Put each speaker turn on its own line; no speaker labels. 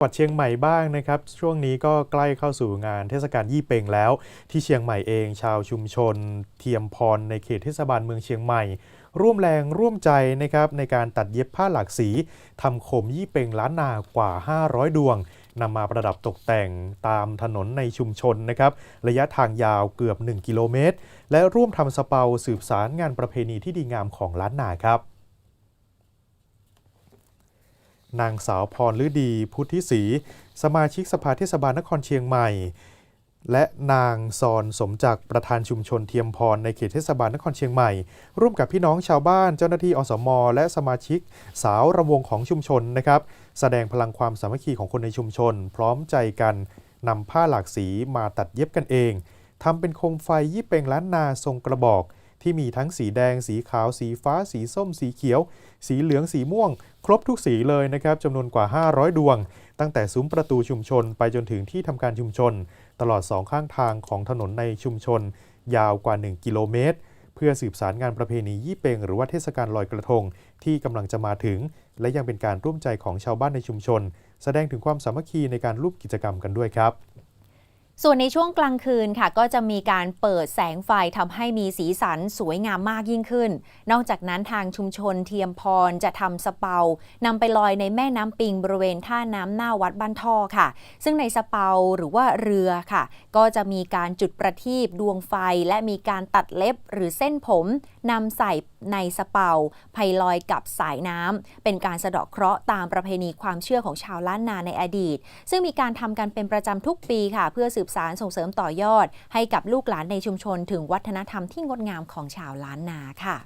จังหวัดเชียงใหม่บ้างนะครับ ช่วงนี้ก็ใกล้เข้าสู่งานเทศกาลยี่เปงแล้ว ที่เชียงใหม่เองชาวชุมชน เทียมพรในเขตเทศบาลเมืองเชียงใหม่ ร่วมแรงร่วมใจนะครับในการตัดเย็บผ้าหลากสีทำโคมยี่เปงล้านนากว่า 500 ดวงนำมาประดับตกแต่งตามถนนในชุมชนนะครับระยะทางยาวเกือบ 1 กิโลเมตร และร่วมทำสเปาสืบสารงานประเพณีที่ดีงามของล้านนาครับ นางสาวพรฤดี พุทธิศรีสมาชิกสภาเทศบาลนครเชียงใหม่ และนางซอนสมจักประธานชุมชนเทียมพรในเขตเทศบาลนครเชียงใหม่ ร่วมกับพี่น้องชาวบ้านเจ้าหน้าที่อสม และสมาชิกสาวระวงของชุมชนนะครับแสดงพลังความสามัคคีของคนในชุมชน พร้อมใจกันนำผ้าหลากสีมาตัดเย็บกันเองทำเป็นโคมไฟยี่เปงล้านนาทรงกระบอก ที่มีทั้งสีแดง สีขาว สีฟ้า สีส้ม สีเขียว สีเหลือง สีม่วง ครบทุกสีเลยนะครับจำนวนกว่า 500 ดวง ตั้งแต่ซุ้มประตูชุมชนไปจนถึงที่ทำการชุมชน ตลอดสองข้างทางของถนนในชุมชน ยาวกว่า 1 กิโลเมตร เพื่อสืบสารงานประเพณียี่เปงหรือว่าเทศกาลลอยกระทง ที่กำลังจะมาถึง และยังเป็นการร่วมใจของชาวบ้านในชุมชน แสดงถึงความสามัคคีในการร่วมกิจกรรมกันด้วยครับ
ส่วนในช่วงกลางคืนค่ะก็จะมีการเปิดแสงไฟทำให้มีสีสันสวยงามมากยิ่งขึ้น นอกจากนั้นทางชุมชนเทียมพรจะทำสเปานำไปลอยในแม่น้ำปิงบริเวณท่าน้ำหน้าวัดบ้านท่อค่ะ ซึ่งในสเปาหรือว่าเรือค่ะ ก็จะมีการจุดประทีปดวงไฟและมีการตัดเล็บหรือเส้นผมนำใส่ในสเปาภัยลอยกับสายน้ำเป็นการสะเดาะเคราะห์ตามประเพณีความเชื่อของชาวล้านนาในอดีต ซึ่งมีการทำกันเป็นประจำทุกปีค่ะ เพื่อสืบบสารส่งเสริมต่อยอด ให้กับลูกหลานในชุมชนถึงวัฒนธรรมที่งดงามของชาวล้านนาค่ะ